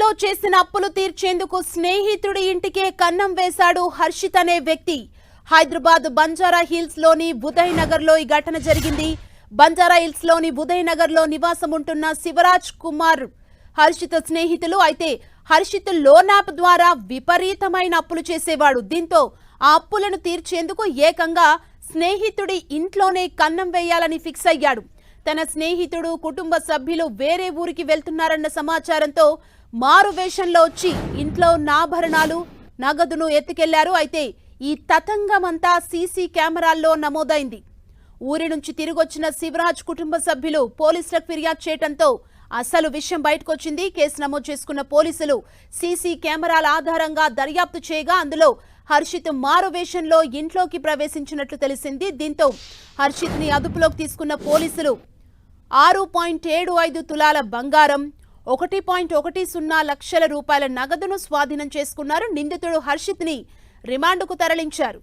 లో చేసిన అప్పులు తీర్చేందుకు స్నేహితుడి ఇంటికే కన్నం వేశాడు హర్షిత్ అనే వ్యక్తి. హైదరాబాద్ బంజారా హిల్స్లోని ఉదయ్ నగర్లో ఈ ఘటన జరిగింది. బంజారా హిల్స్లోని ఉదయ్ నగర్లో నివాసం ఉంటున్న శివరాజ్ కుమార్ హర్షిత్ స్నేహితులు అయితే హర్షిత్ లోన్ యాప్ ద్వారా విపరీతమైన అప్పులు చేసేవాడు. దీంతో ఆ అప్పులను తీర్చేందుకు ఏకంగా స్నేహితుడి ఇంట్లోనే కన్నం వేయాలని ఫిక్స్ అయ్యాడు. తన స్నేహితుడు కుటుంబ సభ్యులు వేరే ఊరికి వెళ్తున్నారన్న సమాచారంతో మారు వేషంలో వచ్చి ఇంట్లో నాభరణాలు నగదును ఎత్తుకెళ్ళారు. అయితే ఈ తతంగమంతా సీసీ కెమెరాల్లో నమోదైంది. ఊరి నుంచి తిరిగొచ్చిన శివరాజ్ కుటుంబ సభ్యులు పోలీసులకు ఫిర్యాదు చేయడంతో అసలు విషయం బయటకొచ్చింది. కేసు నమోదు చేసుకున్న పోలీసులు సీసీ కెమెరాల ఆధారంగా దర్యాప్తు చేయగా అందులో హర్షిత్ మారు వేషంలో ఇంట్లోకి ప్రవేశించినట్లు తెలిసింది. దీంతో హర్షిత్ని అదుపులోకి తీసుకున్న పోలీసులు ఆరు పాయింట్ ఏడు ఐదు తులాల బంగారం ఒకటి పాయింట్ ఒకటి సున్నా లక్షల రూపాయల నగదును స్వాధీనం చేసుకున్నారు నిందితుడు హర్షిత్ని. రిమాండ్కు తరలించారు.